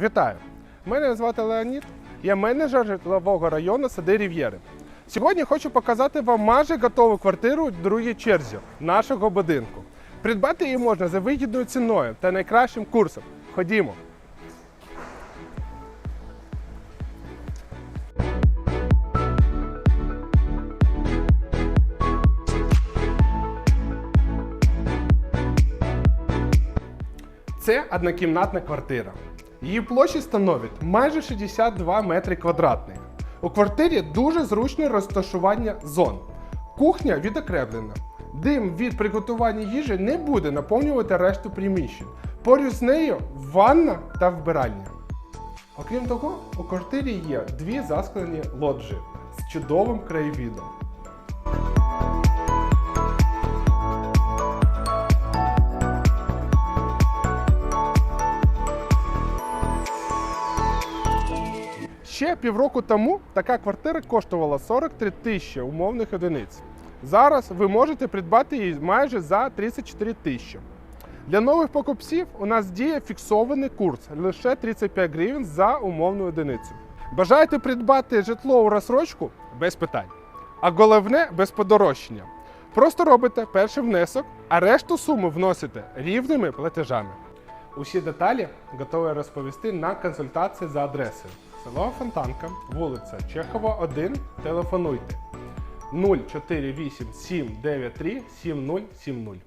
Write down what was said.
Вітаю! Мене звати Леонід, я менеджер житлового району Сади Рів'єри. Сьогодні хочу показати вам майже готову квартиру в другій черзі нашого будинку. Придбати її можна за вигідною ціною та найкращим курсом. Ходімо! Це однокімнатна квартира. Її площа становить майже 62 метри квадратних. У квартирі дуже зручне розташування зон. Кухня відокремлена. Дим від приготування їжі не буде наповнювати решту приміщень. Поряд з нею ванна та вбиральня. Окрім того, у квартирі є дві засклені лоджії з чудовим краєвідом. Ще півроку тому така квартира коштувала 43 тисячі умовних одиниць. Зараз ви можете придбати її майже за 34 тисячі. Для нових покупців у нас діє фіксований курс лише 35 гривень за умовну одиницю. Бажаєте придбати житло у розсрочку? Без питань. А головне без подорожчання. Просто робите перший внесок, а решту суми вносите рівними платежами. Усі деталі готові розповісти на консультації за адресою село Фонтанка, вулиця Чехова, 1. Телефонуйте 048 793 7070.